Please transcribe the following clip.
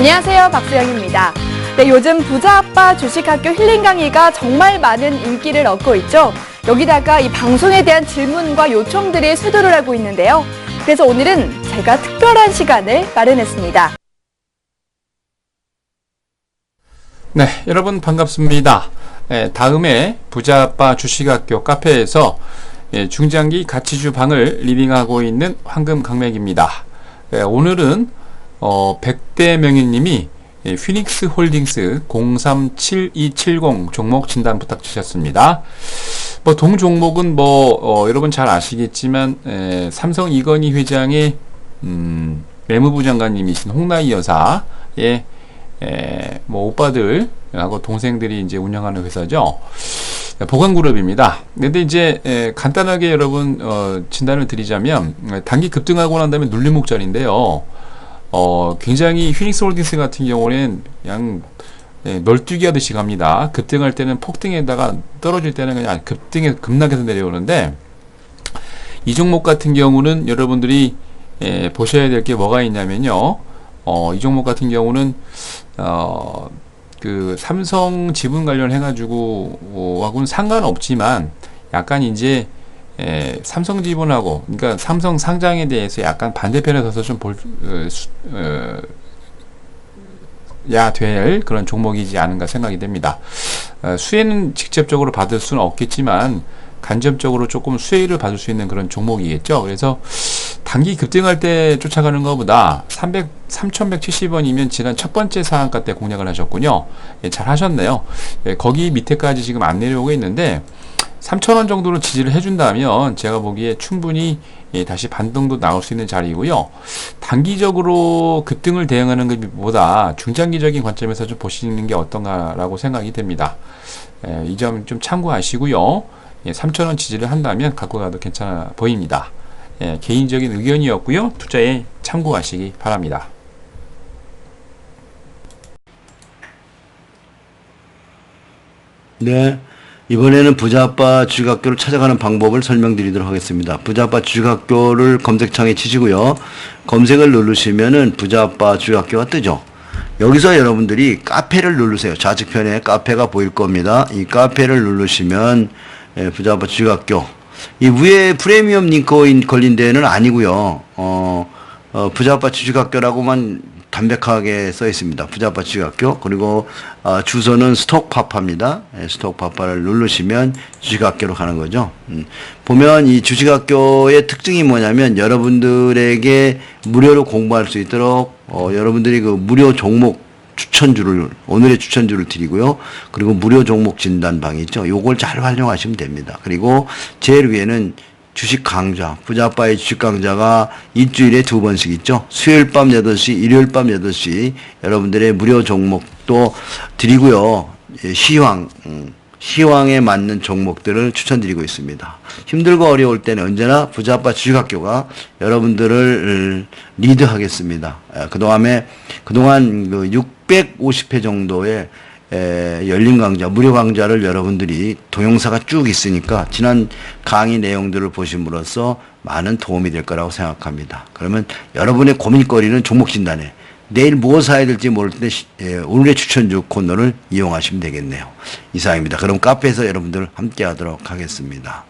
안녕하세요. 박수영입니다. 네, 요즘 부자 아빠 주식학교 힐링 강의가 정말 많은 인기를 얻고 있죠. 여기다가 이 방송에 대한 질문과 요청들이 쇄도를 하고 있는데요. 그래서 오늘은 제가 특별한 시간을 마련했습니다. 네, 여러분 반갑습니다. 예, 다음에 부자 아빠 주식학교 카페에서 예, 중장기 가치주 방을 리딩하고 있는 황금 강맥입니다. 예, 오늘은 어, 100대 명인님이 예, 휘닉스 홀딩스 037270 종목 진단 부탁 주셨습니다. 뭐 동 종목은 뭐 어, 여러분 잘 아시겠지만 에, 삼성 이건희 회장의 음, 매무부 장관님이신 홍나희 여사의 에, 뭐 오빠들하고 동생들이 이제 운영하는 회사죠. 보강그룹입니다. 근데 이제 에, 간단하게 여러분 어, 진단을 드리자면 에, 단기 급등하고 난 다음에 눌림목전인데요. 어, 굉장히 휘닉스 홀딩스 같은 경우는 그냥 예, 널뛰기 하듯이 갑니다. 급등할 때는 폭등에다가 떨어질 때는 그냥 급등에 급락해서 내려오는데 이 종목 같은 경우는 여러분들이 예, 보셔야 될 게 뭐가 있냐면요. 어, 이 종목 같은 경우는 어, 그 삼성 지분 관련해 가지고 어, 하고는 상관없지만 약간 이제 에, 삼성 지분하고 그러니까 삼성 상장에 대해서 약간 반대편에 서서 좀볼 어, 수- 어, 야될 그런 종목이지 않은가 생각이 됩니다. 어, 수혜는 직접적으로 받을 수는 없겠지만 간접적으로 조금 수혜를 받을 수 있는 그런 종목이겠죠. 그래서 단기 급등할 때 쫓아가는 것보다 300, 3,170원이면 지난 첫 번째 상한가 때 공략을 하셨군요. 예, 잘 하셨네요. 예, 거기 밑에까지 지금 안 내려오고 있는데 3,000원 정도로 지지를 해준다면 제가 보기에 충분히 예, 다시 반등도 나올 수 있는 자리이고요. 단기적으로 급등을 대응하는 것보다 중장기적인 관점에서 좀 보시는 게 어떤가라고 생각이 됩니다. 예, 이점 좀 참고하시고요. 예, 3,000원 지지를 한다면 갖고 가도 괜찮아 보입니다. 예, 개인적인 의견이었고요. 투자에 참고하시기 바랍니다. 네. 이번에는 부자아빠 주식학교를 찾아가는 방법을 설명드리도록 하겠습니다. 부자아빠 주식학교를 검색창에 치시고요. 검색을 누르시면은 부자아빠 주식학교가 뜨죠. 여기서 여러분들이 카페를 누르세요. 좌측편에 카페가 보일 겁니다. 이 카페를 누르시면 예, 부자아빠 주식학교 이 위에 프리미엄 링크인 걸린 데는 아니고요. 어, 어, 부자아빠 주식학교라고만 담백하게 써 있습니다. 부자아빠 주식학교 그리고 어, 주소는 스톡파파입니다. 예, 스톡파파를 누르시면 주식학교로 가는 거죠. 음, 보면 이 주식학교의 특징이 뭐냐면 여러분들에게 무료로 공부할 수 있도록 어, 여러분들이 그 무료 종목 추천주를 오늘의 추천주를 드리고요. 그리고 무료 종목 진단방이 있죠. 요걸 잘 활용하시면 됩니다. 그리고 제일 위에는 주식 강좌, 부자빠의 주식 강좌가 일주일에 두 번씩 있죠. 수요일 밤 8시, 일요일 밤 8시 여러분들의 무료 종목도 드리고요. 예, 시황, 음, 시황에 맞는 종목들을 추천드리고 있습니다. 힘들고 어려울 때는 언제나 부자빠 주식학교가 여러분들을 음, 리드하겠습니다. 에, 그동안에 그동안 그 650회 정도의 에, 열린 강좌, 무료 강좌를 여러분들이 동영상가 쭉 있으니까 지난 강의 내용들을 보심으로써 많은 도움이 될 거라고 생각합니다. 그러면 여러분의 고민거리는 종목 진단에 내일 무엇 사야 될지 모를 때 시- 예, 오늘의 추천주 코너를 이용하시면 되겠네요. 이상입니다. 그럼 카페에서 여러분들 함께 하도록 하겠습니다.